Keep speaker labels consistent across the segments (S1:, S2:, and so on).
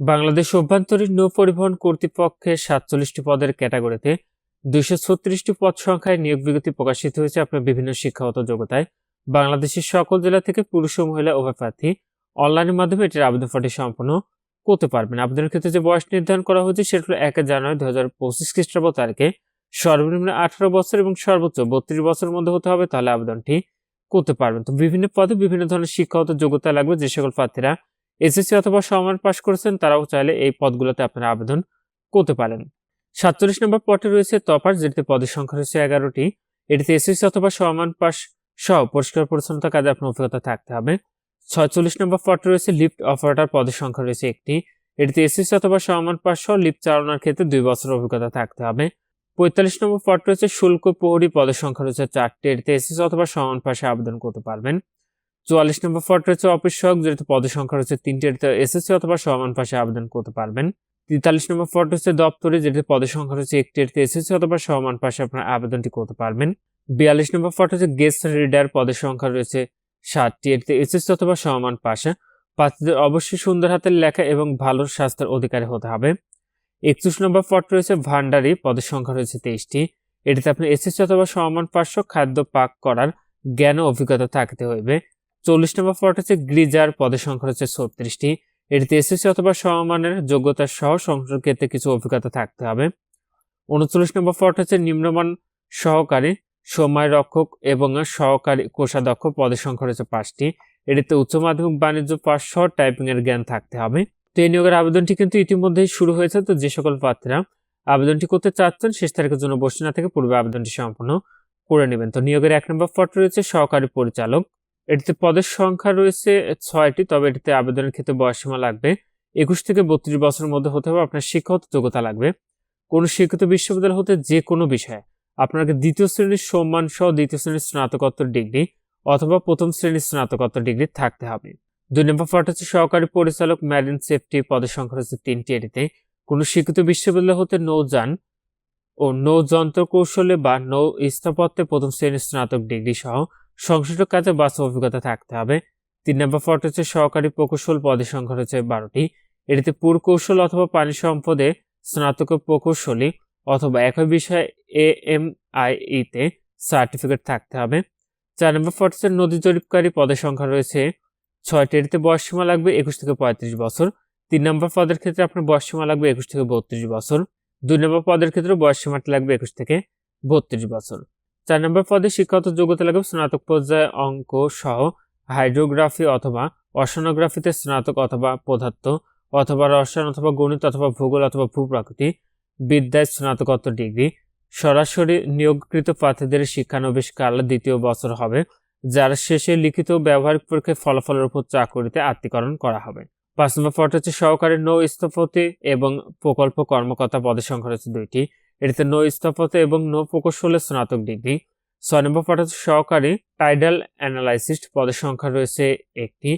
S1: বাংলাদেশ অভ্যন্তরীণ নৌ পরিবহন কর্তৃপক্ষের সাতচল্লিশটি পদের ক্যাটাগরিতে দুইশো ছত্রিশটি পদ সংখ্যায় নিয়োগ বিজ্ঞপ্তি প্রকাশিত হয়েছে আপনার বিভিন্ন শিক্ষাগত যোগ্যতায়। বাংলাদেশের সকল জেলা থেকে পুরুষ ও মহিলা উভয় প্রার্থী অনলাইনের মাধ্যমে এটির আবেদন ফর্মটি সম্পন্ন করতে পারবেন। আবেদনের ক্ষেত্রে যে বয়স নির্ধারণ করা হয়েছে সেটা হলো এক জানুয়ারি দু হাজার পঁচিশ খ্রিস্টাব্দ তারিখে। সর্বনিম্ন আঠারো বছর এবং সর্বোচ্চ বত্রিশ বছরের মধ্যে হতে হবে, তাহলে আবেদনটি করতে পারবেন। তো বিভিন্ন পদে বিভিন্ন ধরনের শিক্ষাগত যোগ্যতা লাগবে, যে সকল প্রার্থীরা এসএসসি অথবা সমান পাশ করেছেন, তারাও চাইলে এই পদগুলোতে আপনারা আবেদন করতে পারেন। সাতচল্লিশ নম্বর পদে রয়েছে টপার, যেটিতে পদের সংখ্যা রয়েছে এগারোটি। এটিতে এসএসসি অথবা সমান পাশ সহ পরিষ্কার পরিচ্ছন্নতা কাজে আপনার অভিজ্ঞতা থাকতে হবে। ছয়চল্লিশ নম্বর পদে রয়েছে লিফট অপারেটর, পদের সংখ্যা রয়েছে একটি। এটিতে এসএসসি অথবা সমান পাশ সহ লিফট চালানোর ক্ষেত্রে দুই বছর অভিজ্ঞতা থাকতে হবে। পঁয়তাল্লিশ নম্বর পদ রয়েছে শুল্ক প্রহরী, পদের সংখ্যা রয়েছে চারটি। এটিতে এসএসসি অথবা সমান পাশে আবেদন করতে পারবেন। চুয়াল্লিশ নম্বর পদ রয়েছে অফিস সহক, যেহেতু পদের সংখ্যা রয়েছে তিনটি এসএসসি অথবা সমান পাশে আবেদন করতে পারবেন। তেতাল্লিশ নম্বর পদ রয়েছে দপ্তরে যেটি পদের সংখ্যা রয়েছে একটি এটিতে এসএসসি অথবা সমান পাশে আপনার আবেদনটি করতে পারবেন। বিয়াল্লিশ নম্বর পদ রয়েছে গেস্ট রিডার, পদের সংখ্যা রয়েছে সাতটি এটিতে এসএসসি অথবা সমান পাশে। প্রার্থীদের অবশ্যই সুন্দর হাতের লেখা এবং ভালো স্বাস্থ্যের অধিকারী হতে হবে। একত্রিশ নম্বর পদ রয়েছে ভান্ডারি, পদের সংখ্যা রয়েছে তেইশটি, এটিতে আপনি এসএসসি অথবা সমান পার্শ্ব খাদ্য পাক করার জ্ঞান ও অভিজ্ঞতা থাকতে হইবে। চল্লিশ নম্বর পদ হচ্ছে গ্রিজার, পদের সংখ্যা হচ্ছে ছত্রিশটি। এটিতে এসএসসি অথবা সমমানের যোগ্যতা সহ সংসদ ক্ষেত্রে কিছু অভিজ্ঞতা থাকতে হবে। উনচল্লিশ নম্বর পদ হচ্ছে নিম্নমান সহকারী সময় রক্ষক এবং সহকারী কোষাধ্যক্ষ, পদের সংখ্যা রয়েছে পাঁচটি। এটিতে উচ্চ মাধ্যমিক বাণিজ্য পাস সহ টাইপিং এর জ্ঞান থাকতে হবে। তো এই নিয়োগের আবেদনটি কিন্তু ইতিমধ্যেই শুরু হয়েছে, তো যে সকল প্রার্থীরা আবেদনটি করতে চাচ্ছেন, শেষ তারিখের জন্য বসে না থেকে পূর্বে আবেদনটি সম্পন্ন করে নেবেন। তো নিয়োগের এক নম্বর পদ রয়েছে সহকারী পরিচালক। এটিতে পদের সংখ্যা রয়েছে ছয়টি, তবে এটিতে আবেদনের ক্ষেত্রে বয়সসীমা লাগবে একুশ থেকে বত্রিশ বছরের মধ্যে হতে হবে, আপনার শিক্ষাগত যোগ্যতা লাগবে। কোন শিক্ষিত বিশ্ববিদ্যালয় হতে যে কোনো বিষয়ে আপনাকে দ্বিতীয় শ্রেণির সম্মান সহ দ্বিতীয় শ্রেণির স্নাতকোত্তর ডিগ্রি অথবা প্রথম শ্রেণির স্নাতকোত্তর ডিগ্রি থাকতে হবে। দুই নম্বর পদ হচ্ছে সহকারী পরিচালক ম্যারিন সেফটি পদের সংখ্যা রয়েছে তিনটি এটিতে। কোনো শিক্ষিত বিশ্ববিদ্যালয় হতে নৌযান ও নৌ যন্ত্র কৌশলে বা নৌ স্থাপত্যে প্রথম শ্রেণির স্নাতক ডিগ্রি সহ সংশ্লিষ্ট কাজে বাস্তব অভিজ্ঞতা থাকতে হবে। তিন নম্বর পদ হচ্ছে সহকারী প্রকৌশল পদের সংখ্যা রয়েছে বারোটি। এটিতে পুরকৌশল অথবা পানি সম্পদে স্নাতক প্রকৌশলী অথবা একই বিষয়ে এ এম আই ইতে সার্টিফিকেট থাকতে হবে। চার নম্বর পদ হচ্ছে নদী জরিপকারী পদের সংখ্যা রয়েছে ছয়টি। এটিতে বয়সসীমা লাগবে একুশ থেকে পঁয়ত্রিশ বছর। তিন নম্বর পদের ক্ষেত্রে আপনার বয়সসীমা লাগবে একুশ থেকে বত্রিশ বছর। দুই নম্বর পদের ক্ষেত্রে বয়সসীমাটি লাগবে একুশ থেকে বত্রিশ বছর। চার নম্বর পদে শিক্ষাগত যোগ্যতা লাগবে স্নাতক পর্যায়ে অঙ্ক সহ হাইড্রোগ্রাফি অথবা অশনোগ্রাফিতে স্নাতক অথবা পদার্থ অথবা রসায়ন অথবা গণিত অথবা ভূগোল অথবা ভূপ্রাকৃতি বিদ্যায় স্নাতকোত্তর ডিগ্রি। সরাসরি নিয়োগকৃত প্রার্থীদের শিক্ষানবিশ কাল দ্বিতীয় বছর হবে, যার শেষে লিখিত ব্যবহারিক পরীক্ষায় ফলাফলের উপর চাকরিতে আত্মীকরণ করা হবে। পাঁচ নম্বর পদ হচ্ছে সহকারী নৌ স্থপতি এবং প্রকল্প কর্মকর্তা পদের সংখ্যা রয়েছে দুইটি। এটিতে নৌ স্থাপত্য এবং নৌ প্রকৌশলের স্নাতক ডিগ্রি। ছয় নম্বর সহকারী টাইডাল অ্যানালাইসিস্ট পদের সংখ্যা রয়েছে একটি।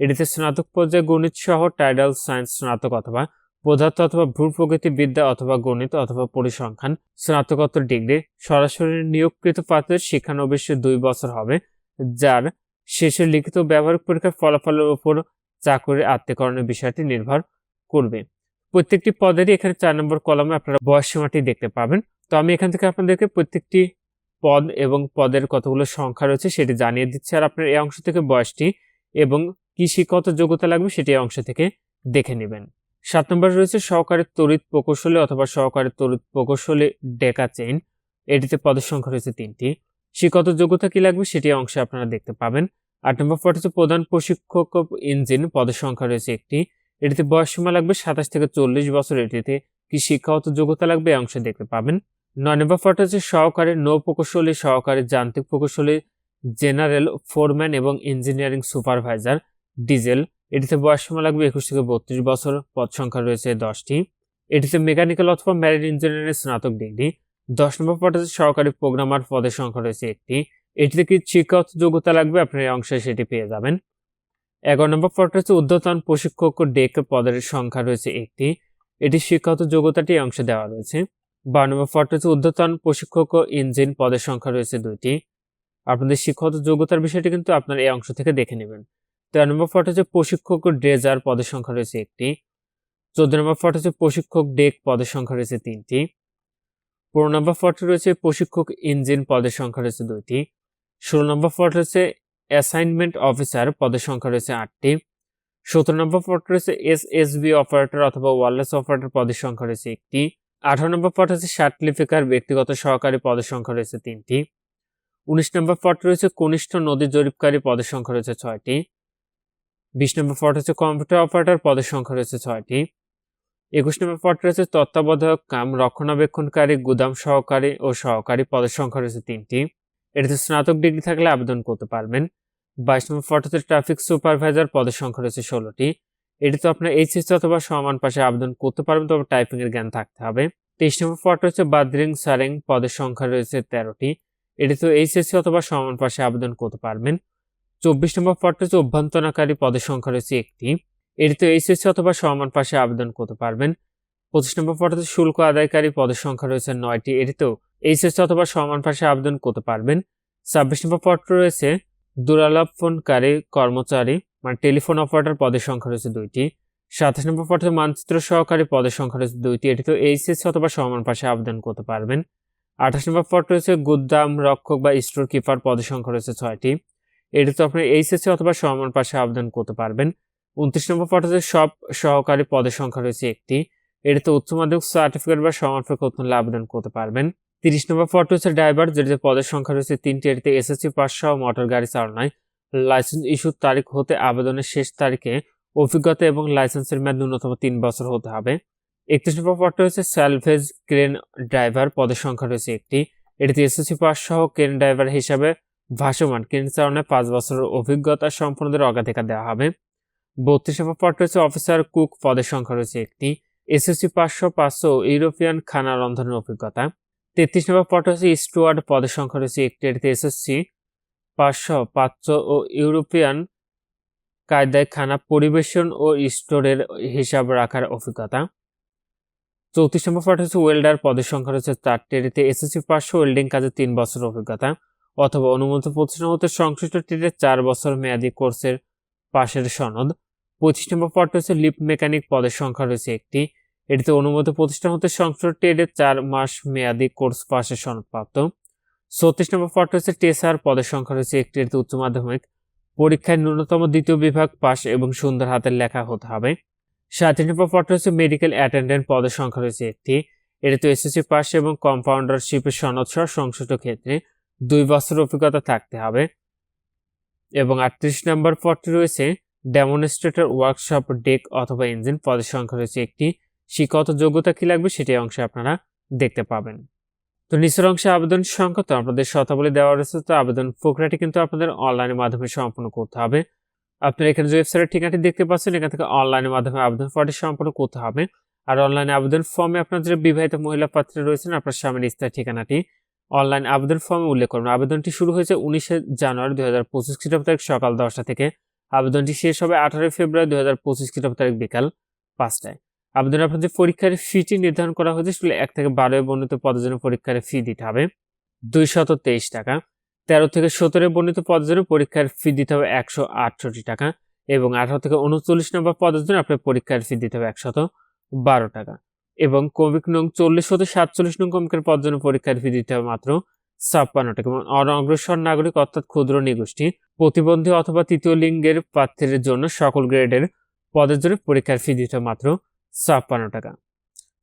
S1: এটিতে স্নাতক পর্যায়ে গণিত সহ টাইডাল সায়েন্স স্নাতক অথবা পদার্থ অথবা ভূপ্রকৃতি বিদ্যা অথবা গণিত অথবা পরিসংখ্যান স্নাতকোত্তর ডিগ্রি। সরাসরি নিয়োগকৃত প্রার্থীর শিক্ষানবিশ দুই বছর হবে, যার শেষে লিখিত ব্যবহারিক পরীক্ষার ফলাফলের উপর চাকরির আত্মীকরণের বিষয়টি নির্ভর করবে। প্রত্যেকটি পদেরই এখানে চার নম্বর কলমে আপনারা বয়স সীমাটি দেখতে পাবেন। তো আমি এখান থেকে আপনাদেরকে প্রত্যেকটি পদ এবং পদের কতগুলো সংখ্যা রয়েছে সেটি জানিয়ে দিচ্ছি। আর আপনার এই অংশ থেকে বয়সটি এবং কি শিক্ষাগত যোগ্যতা লাগবে সেটি এই অংশ থেকে দেখে নেবেন। সাত নম্বর রয়েছে সহকারী তড়িৎ প্রকৌশলী অথবা সহকারী তড়িৎ প্রকৌশলী ডেকা চেইন। এটিতে পদের সংখ্যা রয়েছে তিনটি। শিক্ষাগত যোগ্যতা কি লাগবে সেটি অংশে আপনারা দেখতে পাবেন। আট নম্বর পদ হচ্ছে প্রধান প্রশিক্ষক ইঞ্জিন। পদের সংখ্যা রয়েছে একটি। এটিতে বয়স সীমা লাগবে সাতাশ থেকে চল্লিশ বছর। এটিতে কি শিক্ষাগত যোগ্যতা লাগবে, এই অংশে দেখতে পাবেন। নয় নম্বর পদ হচ্ছে সহকারী নৌ প্রকৌশলী, সহকারী যান্ত্রিক প্রকৌশলী, জেনারেল ফোরম্যান এবং ইঞ্জিনিয়ারিং সুপারভাইজার, ডিজেল। এটিতে বয়স সীমা লাগবে একুশ থেকে বত্রিশ বছর। পদ সংখ্যা রয়েছে দশটি। এটিতে মেকানিক্যাল অথবা ম্যারিন ইঞ্জিনিয়ারিং স্নাতক ডিগ্রি। দশ নম্বর পদ হচ্ছে সহকারী প্রোগ্রামার পদের সংখ্যা রয়েছে একটি। এটিতে কি শিক্ষাগত যোগ্যতা লাগবে, আপনার এই অংশে সেটি পেয়ে যাবেন। এগারো নম্বর পদটা হচ্ছে উদ্যতন প্রশিক্ষক ডেক পদের সংখ্যা রয়েছে একটি। এটি শিক্ষাগত যোগ্যতাটি অংশে দেওয়া রয়েছে। বারো নম্বর পদটা হচ্ছে উদ্যতন প্রশিক্ষক ইঞ্জিন পদের সংখ্যা রয়েছে দুইটি। আপনাদের শিক্ষাগত যোগ্যতার বিষয়টি কিন্তু আপনার এই অংশ থেকে দেখে নেবেন। তেরো নম্বর পদ হচ্ছে প্রশিক্ষক ড্রেজার পদের সংখ্যা রয়েছে একটি। চোদ্দ নম্বর পদ হচ্ছে প্রশিক্ষক ডেক পদের সংখ্যা রয়েছে তিনটি। পনেরো নম্বর পদে রয়েছে প্রশিক্ষক ইঞ্জিন পদের সংখ্যা রয়েছে দুইটি। ষোলো নম্বর পদ রয়েছে অ্যাসাইনমেন্ট অফিসার পদের সংখ্যা রয়েছে আটটি। সতেরো নম্বর পদ রয়েছে এস এস বি অপারেটর অথবা ওয়ারলেস অপারেটর পদের সংখ্যা রয়েছে একটি। আঠারো নম্বর পদ হচ্ছে সার্টিফিকার ব্যক্তিগত সহকারী পদের সংখ্যা রয়েছে তিনটি। উনিশ নম্বর পদ রয়েছে কনিষ্ঠ নদী জরিপকারী পদের সংখ্যা রয়েছে ছয়টি। বিশ নম্বর পদ হচ্ছে কম্পিউটার অপারেটর পদের সংখ্যা রয়েছে ছয়টি। একুশ নম্বর পদ রয়েছে তত্ত্বাবধায়ক কাম রক্ষণাবেক্ষণকারী, গুদাম সহকারী ও সহকারী পদের সংখ্যা রয়েছে তিনটি। এটিতে স্নাতক ডিগ্রি থাকলে আবেদন করতে পারবেন। বাইশ নম্বর ফটোতে ট্রাফিক সুপারভাইজার পদের সংখ্যা রয়েছে ষোলোটি। এটিতে আপনার এইচএসসি অথবা সমান পাশে আবেদন করতে পারবেন, তবে টাইপিংয়ের জ্ঞান থাকতে হবে। তেইশ নম্বর পদ রয়েছে বাদ্রিং সারেং পদের সংখ্যা রয়েছে তেরোটি। এটিতে এইচএসসি অথবা সমান পাশে আবেদন করতে পারবেন। চব্বিশ নম্বর পদটা হচ্ছে অভ্যন্তরণকারী, পদের সংখ্যা রয়েছে একটি। এটিতে এইচএসসি অথবা সমান পাশে আবেদন করতে পারবেন। পঁচিশ নম্বর পদে শুল্ক আদায়কারী, পদের সংখ্যা রয়েছে নয়টি। এটিতেও এইচএসসি অথবা সমান পাশে আবেদন করতে পারবেন। ছাব্বিশ নম্বর পদ রয়েছে, দূরালাপনকারী কর্মচারী মানে টেলিফোন অপারেটর পদের সংখ্যা রয়েছে দুইটি। সাতাশ নম্বর পদে মানচিত্র সহকারী পদের সংখ্যা রয়েছে দুইটি এটিতে এইচএসসি অথবা সমান পাশে আবেদন করতে পারবেন। আঠাশ নম্বর পদ রয়েছে, গুদাম রক্ষক বা স্টোর কিপার পদের সংখ্যা রয়েছে ছয়টি। এটি তো আপনি এইচএসসি অথবা সমান পাশে আবেদন করতে পারবেন। উনত্রিশ নম্বর পদে সব সহকারী পদের সংখ্যা রয়েছে একটি। এটিতে উচ্চ মাধ্যমিক সার্টিফিকেট বা সমানপেক্ষ উত্তরলে আবেদন করতে পারবেন। তিরিশ নম্বর পদ হচ্ছে ড্রাইভার, যেটিতে পদের সংখ্যা রয়েছে তিনটি। এটিতে এসএসসি পাস সহ মোটর গাড়ি চালনায় লাইসেন্স ইস্যুর তারিখ হতে আবেদনের শেষ তারিখে অভিজ্ঞতা এবং লাইসেন্সের মেয়াদ ন্যূনতম তিন বছর হতে হবে। একত্রিশ নম্বর পদটা হচ্ছে স্যালভেজ ক্রেন ড্রাইভার পদের সংখ্যা রয়েছে একটি। এটিতে এসএসসি পাস সহ ক্রেন ড্রাইভার হিসাবে ভাসমান। ক্রেন চালনায় পাঁচ বছরের অভিজ্ঞতা সম্পন্নদের অগ্রাধিকার দেওয়া হবে। বত্রিশ নম্বর পদ রয়েছে অফিসার কুক পদের সংখ্যা রয়েছে একটি। এসএসসি পাঁচশো পাঁচশো ইউরোপিয়ান খানা রন্ধনের অভিজ্ঞতা। তেত্রিশ নম্বর পদ হচ্ছে স্টুয়ার্ড পদের সংখ্যা রয়েছে একটি। এটিতে এসএসসি, পাঁচশো পাঁচশো ও ইউরোপিয়ান কায়দায় খানা পরিবেশন ও স্টোরের হিসাব রাখার অভিজ্ঞতা। চৌত্রিশ নম্বর পদ হচ্ছে ওয়েল্ডার পদের সংখ্যা রয়েছে চারটি। এটিতে এসএসসি পাঁচশো ওয়েল্ডিং কাজে তিন বছর অভিজ্ঞতা। অথবা অনুমোদিত প্রতিষ্ঠান হতে সংশ্লিষ্ট ট্রেডে চার বছর মেয়াদী কোর্সের পাশের সনদ। পঁচিশ নম্বর পদটি হচ্ছে লিপ মেকানিক পদের সংখ্যা রয়েছে একটি। এটিতে অনুমোদিত প্রতিষ্ঠান হতে সংশ্লিষ্ট ট্রেডে চার মাস মেয়াদী কোর্স পাশের সনদপ্রাপ্ত। ছত্রিশ নম্বর পদটি হচ্ছে টেসার পদের সংখ্যা রয়েছে একটি, এটিতে উচ্চ মাধ্যমিক পরীক্ষায় ন্যূনতম দ্বিতীয় বিভাগ পাস এবং সুন্দর হাতের লেখা হতে হবে। সাঁত্রিশ নম্বর পদটি হচ্ছে মেডিকেল অ্যাটেন্ডেন্ট পদের সংখ্যা রয়েছে একটি, এটিতে এসএসসি পাস এবং কম্পাউন্ডারশিপের সনদ সহ সংশ্লিষ্ট ক্ষেত্রে দুই বছর অভিজ্ঞতা থাকতে হবে। এবং আটত্রিশ নম্বর পদটি রয়েছে ডেমনস্ট্রেটর ওয়ার্কশপ ডেক অথবা ইঞ্জিন পদের সংখ্যা রয়েছে একটি শিক্ষাগত যোগ্যতা কি লাগবে সেটি অংশে আপনারা দেখতে পাবেন। তো নিচের অংশে আবেদন সংখ্যা তো আপনাদের শতাবলী দেওয়া রয়েছে। তো আবেদন প্রক্রিয়াটি কিন্তু আপনাদের অনলাইনের মাধ্যমে সম্পন্ন করতে হবে। আপনারা এখানে যে ওয়েবসাইটের ঠিকানাটি দেখতে পাচ্ছেন, এখান থেকে অনলাইনের মাধ্যমে আবেদন ফর্মটি সম্পন্ন করতে হবে। আর অনলাইনে আবেদন ফর্মে আপনার যে বিবাহিত মহিলা পাত্রে রয়েছেন, আপনার স্বামীর স্থায়ী ঠিকানাটি অনলাইন আবেদন ফর্মে উল্লেখ করুন। আবেদনটি শুরু হয়েছে উনিশে জানুয়ারি দুই হাজার পঁচিশ খ্রিস্টাব্দ তারিখ সকাল দশটা থেকে। আবেদনটি শেষ হবে আঠারোই ফেব্রুয়ারি দুই হাজার পঁচিশ খ্রিস্টাব্দ তারিখ বিকাল পাঁচটায়। আবেদনে আপনাদের পরীক্ষার ফিটি নির্ধারণ করা হয়েছে, সেগুলো এক থেকে বারোয় বর্ণিত পদের জন্য পরীক্ষার ফি দিতে হবে। দুইশত তেইশ টাকা। তেরো থেকে সতেরো বর্ণিত পদের জন্য পরীক্ষার ফি দিতে হবে একশো আটষট্টি টাকা এবং আঠারো থেকে উনচল্লিশ নম্বর পদের জন্য আপনার পরীক্ষার ফি দিতে হবে একশত বারো টাকা এবং কমিক নং চল্লিশ হতে সাতচল্লিশ নং কমিকের পদ জন্য পরীক্ষার ফি দিতে হবে মাত্র ছাপ্পান্ন টাকা এবং অনগ্রসর নাগরিক অর্থাৎ ক্ষুদ্র নিগোষ্ঠী, প্রতিবন্ধী অথবা তৃতীয় লিঙ্গের প্রার্থীর জন্য সকল গ্রেডের পদের জন্য পরীক্ষার ফি দিতে হবে মাত্র ছাপ্পান্ন টাকা।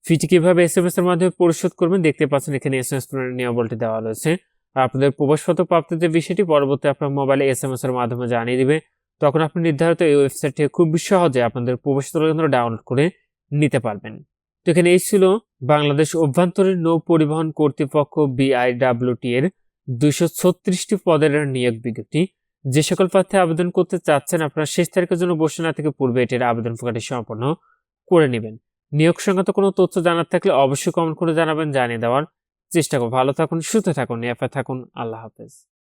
S1: ফিটি কীভাবে এস এম এস এর মাধ্যমে পরিশোধ করবেন দেখতে পাচ্ছেন, এখানে এস এম এস নিয়মাবলটি দেওয়া রয়েছে। আপনাদের প্রবেশপত্র প্রাপ্তির যে বিষয়টি পরবর্তী আপনার মোবাইলে এস এম এস এর মাধ্যমে জানিয়ে দিবে। তখন আপনি নির্ধারিত এই ওয়েবসাইট থেকে খুব সহজে আপনাদের প্রবেশপত্র কেন্দ্র ডাউনলোড করে নিতে পারবেন। তো এখানে এই ছিল বাংলাদেশ অভ্যন্তরীণ নৌ পরিবহন কর্তৃপক্ষ বিআইডাব্লিউটি এর দুইশো ছত্রিশটি পদের নিয়োগ বিজ্ঞপ্তি। যে সকল প্রার্থী আবেদন করতে চাচ্ছেন, আপনারা শেষ তারিখের জন্য বসে না থেকে পূর্বে এটির আবেদন প্রকাশটি সম্পন্ন করে নেবেন। নিয়োগ সংক্রান্ত কোনো তথ্য জানার থাকলে অবশ্যই কমেন্ট করে জানাবেন, জানিয়ে দেওয়ার চেষ্টা করুন ভালো থাকুন, সুস্থ থাকুন, নিরাপদ থাকুন। আল্লাহ হাফেজ।